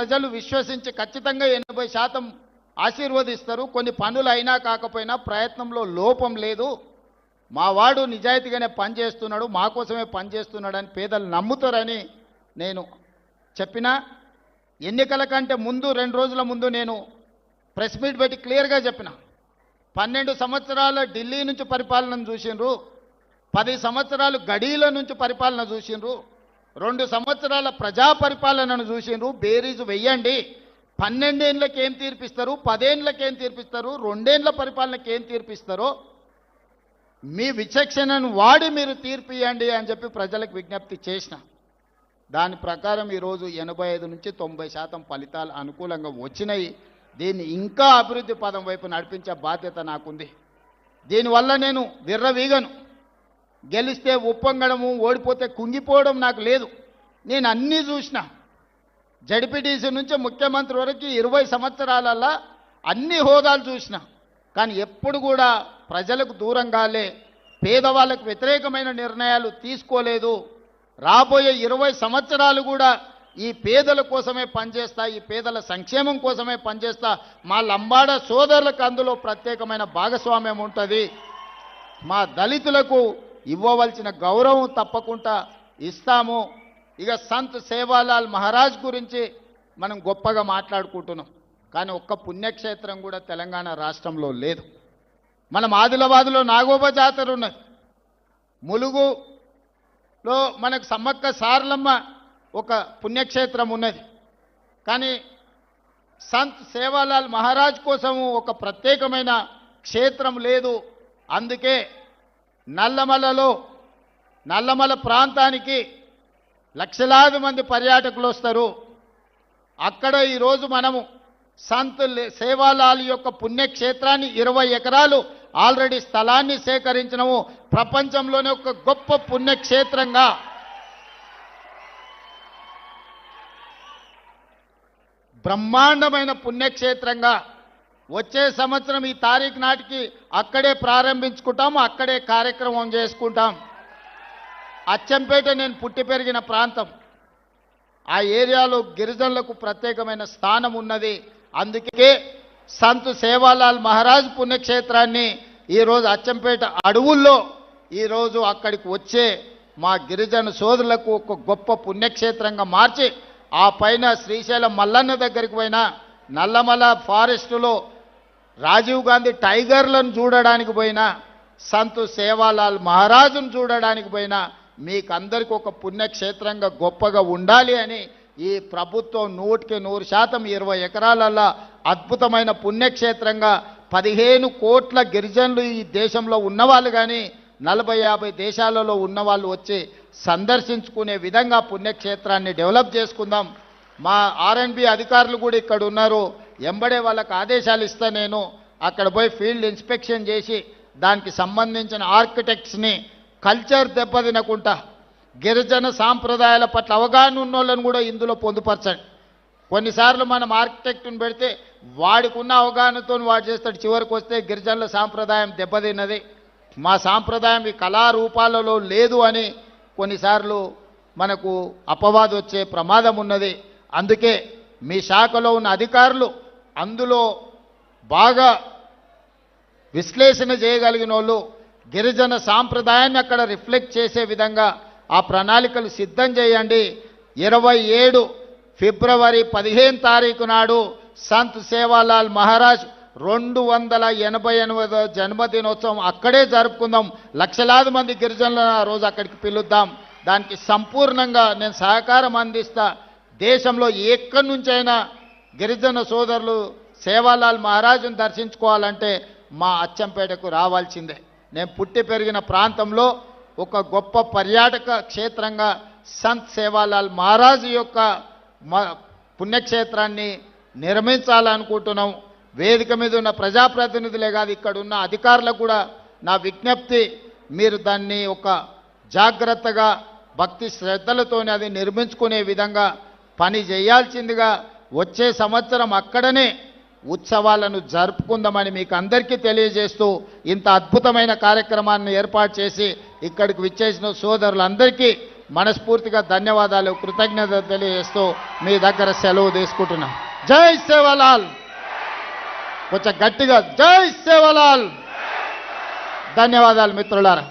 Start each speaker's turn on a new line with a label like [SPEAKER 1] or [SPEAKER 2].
[SPEAKER 1] ప్రజలు విశ్వసించి ఖచ్చితంగా ఎనభై శాతం ఆశీర్వదిస్తారు. కొన్ని పనులు అయినా కాకపోయినా ప్రయత్నంలో లోపం లేదు. మా వాడు నిజాయితీగానే పనిచేస్తున్నాడు మా కోసమే పనిచేస్తున్నాడని పేదలు నమ్ముతారని నేను చెప్పినా. ఎన్నికల కంటే ముందు రెండు రోజుల ముందు నేను ప్రెస్ మీట్ పెట్టి క్లియర్గా చెప్పిన. పన్నెండు సంవత్సరాల ఢిల్లీ నుంచి పరిపాలన చూసిండ్రు. పది సంవత్సరాలు గడీల నుంచి పరిపాలన చూసిండ్రు. రెండు సంవత్సరాల ప్రజా పరిపాలనను చూసిండ్రు. బేరీజు వెయ్యండి. పన్నెండేళ్ళకి ఏం తీర్పిస్తారు? పదేళ్ళకి ఏం తీర్పిస్తారు? రెండేళ్ళ పరిపాలనకి ఏం తీర్పిస్తారో మీ విచక్షణను వాడి మీరు తీర్పు ఇవ్వండి అని చెప్పి ప్రజలకు విజ్ఞప్తి చేసిన. దాని ప్రకారం ఈరోజు ఎనభై ఐదు నుంచి తొంభై శాతం ఫలితాలు అనుకూలంగా వచ్చినాయి. దీన్ని ఇంకా అభివృద్ధి పదం వైపు నడిపించే బాధ్యత నాకుంది. దీనివల్ల నేను విర్రవీగను. గెలిస్తే ఉప్పొంగడము ఓడిపోతే కుంగిపోవడం నాకు లేదు. నేను అన్నీ చూసిన. జడిపిటీసీ నుంచి ముఖ్యమంత్రి వరకు ఇరవై సంవత్సరాలల్లా అన్ని హోదాలు చూసిన. కానీ ఎప్పుడు కూడా ప్రజలకు దూరంగాలే. పేదవాళ్ళకు వ్యతిరేకమైన నిర్ణయాలు తీసుకోలేదు. రాబోయే ఇరవై సంవత్సరాలు కూడా ఈ పేదల కోసమే పనిచేస్తా ఈ పేదల సంక్షేమం కోసమే పనిచేస్తా. మా లంబాడ సోదరులకు అందులో ప్రత్యేకమైన భాగస్వామ్యం ఉంటుంది. మా దళితులకు ఇవ్వవలసిన గౌరవం తప్పకుండా ఇస్తాము. ఇక సంత్ సేవాలాల్ మహారాజ్ గురించి మనం గొప్పగా మాట్లాడుకుంటున్నాం. కానీ ఒక్క పుణ్యక్షేత్రం కూడా తెలంగాణ రాష్ట్రంలో లేదు. మనం ఆదిలాబాద్లో నాగోబ జాతర ఉన్నది. ములుగులో మనకు సమ్మక్క సారలమ్మ ఒక పుణ్యక్షేత్రం ఉన్నది. కానీ సంత్ సేవాలాల్ మహారాజ్ కోసము ఒక ప్రత్యేకమైన క్షేత్రం లేదు. అందుకే నల్లమలలో నల్లమల ప్రాంతానికి లక్షలాది మంది పర్యాటకులు వస్తారు. అక్కడ ఈరోజు మనము సంత్ సేవాలాల్ యొక్క పుణ్యక్షేత్రాన్ని ఇరవై ఎకరాలు ఆల్రెడీ స్థలాన్ని సేకరించినము. ప్రపంచంలోనే ఒక గొప్ప పుణ్యక్షేత్రంగా. బ్రహ్మాండమైన పుణ్యక్షేత్రంగా. వచ్చే సంవత్సరం ఈ తారీఖు నాటికి అక్కడే ప్రారంభించుకుంటాము అక్కడే కార్యక్రమం చేసుకుంటాం. అచ్చంపేట నేను పుట్టి పెరిగిన ప్రాంతం. ఆ ఏరియాలో గిరిజనులకు ప్రత్యేకమైన స్థానం ఉన్నది. అందుకే సంత్ సేవాలాల్ మహారాజ్ పుణ్యక్షేత్రాన్ని ఈరోజు అచ్చంపేట అడవుల్లో ఈరోజు అక్కడికి వచ్చే మా గిరిజన సోదరులకు ఒక గొప్ప పుణ్యక్షేత్రంగా మార్చి ఆ పైన శ్రీశైలం మల్లన్న దగ్గరికి పోయినా నల్లమల ఫారెస్టులో రాజీవ్ గాంధీ టైగర్లను చూడడానికి పోయినా సంత్ సేవాలాల్ మహారాజును చూడడానికి పోయినా మీకందరికీ ఒక పుణ్యక్షేత్రంగా గొప్పగా ఉండాలి అని ఈ ప్రభుత్వం నూటికి నూరు శాతం ఇరవై ఎకరాలల్లా అద్భుతమైన పుణ్యక్షేత్రంగా పదిహేను కోట్ల గిరిజనులు ఈ దేశంలో ఉన్నవాళ్ళు కానీ నలభై యాభై దేశాలలో ఉన్నవాళ్ళు వచ్చి సందర్శించుకునే విధంగా పుణ్యక్షేత్రాన్ని డెవలప్ చేసుకుందాం. మా ఆర్ఎండ్బి అధికారులు కూడా ఇక్కడ ఉన్నారు ఎంబడే వాళ్ళకు ఆదేశాలు ఇస్తా నేను. అక్కడ పోయి ఫీల్డ్ ఇన్స్పెక్షన్ చేసి దానికి సంబంధించిన ఆర్కిటెక్ట్స్ని కల్చర్ దెబ్బతినకుండా గిరిజన సాంప్రదాయాల పట్ల అవగాహన ఉన్నోళ్ళని కూడా ఇందులో పొందుపరచండి. కొన్నిసార్లు మనం ఆర్కిటెక్ట్ని పెడితే వాడికి ఉన్న అవగాహనతో వాడు చేస్తాడు. చివరికి వస్తే గిరిజనుల సాంప్రదాయం దెబ్బతిన్నది. మా సాంప్రదాయం ఈ కళారూపాలలో లేదు అని కొన్నిసార్లు మనకు అపవాదు వచ్చే ప్రమాదం ఉన్నది అందుకే మీ శాఖలో ఉన్న అధికారులు అందులో బాగా విశ్లేషణ చేయగలిగిన వాళ్ళు గిరిజన సాంప్రదాయాన్ని అక్కడ రిఫ్లెక్ట్ చేసే విధంగా ఆ ప్రణాళికలు సిద్ధం చేయండి. ఇరవై ఏడు ఫిబ్రవరి పదిహేను తారీఖు నాడు సంత్ సేవాలాల్ మహారాజ్ రెండు వందల ఎనభై ఎనిమిదో జన్మదినోత్సవం అక్కడే జరుపుకుందాం. లక్షలాది మంది గిరిజనులను ఆ రోజు అక్కడికి పిలుద్దాం. దానికి సంపూర్ణంగా నేను సహకారం అందిస్తా. దేశంలో ఎక్కడి నుంచైనా గిరిజన సోదరులు సేవాలాల్ మహారాజును దర్శించుకోవాలంటే మా అచ్చంపేటకు రావాల్సిందే. నేను పుట్టి పెరిగిన ప్రాంతంలో ఒక గొప్ప పర్యాటక క్షేత్రంగా సంత్ సేవాలాల్ మహారాజు యొక్క పుణ్యక్షేత్రాన్ని నిర్మించాలనుకుంటున్నాం. వేదిక మీద ఉన్న ప్రజాప్రతినిధులే కాదు ఇక్కడ ఉన్న అధికారులకు కూడా నా విజ్ఞప్తి మీరు దాన్ని ఒక జాగ్రత్తగా భక్తి శ్రద్ధలతోనే అది నిర్మించుకునే విధంగా పని చేయాల్సిందిగా వచ్చే సంవత్సరం అక్కడనే ఉత్సవాలను జరుపుకుందామని మీకు అందరికీ తెలియజేస్తూ ఇంత అద్భుతమైన కార్యక్రమాన్ని ఏర్పాటు చేసి ఇక్కడికి విచ్చేసిన సోదరులందరికీ మనస్ఫూర్తిగా ధన్యవాదాలు కృతజ్ఞత తెలియజేస్తూ మీ దగ్గర సెలవు తీసుకుంటున్నా. జై సేవలాల్ కొంచెం గట్టిగా జై సేవలాల్ ధన్యవాదాలు మిత్రులారా.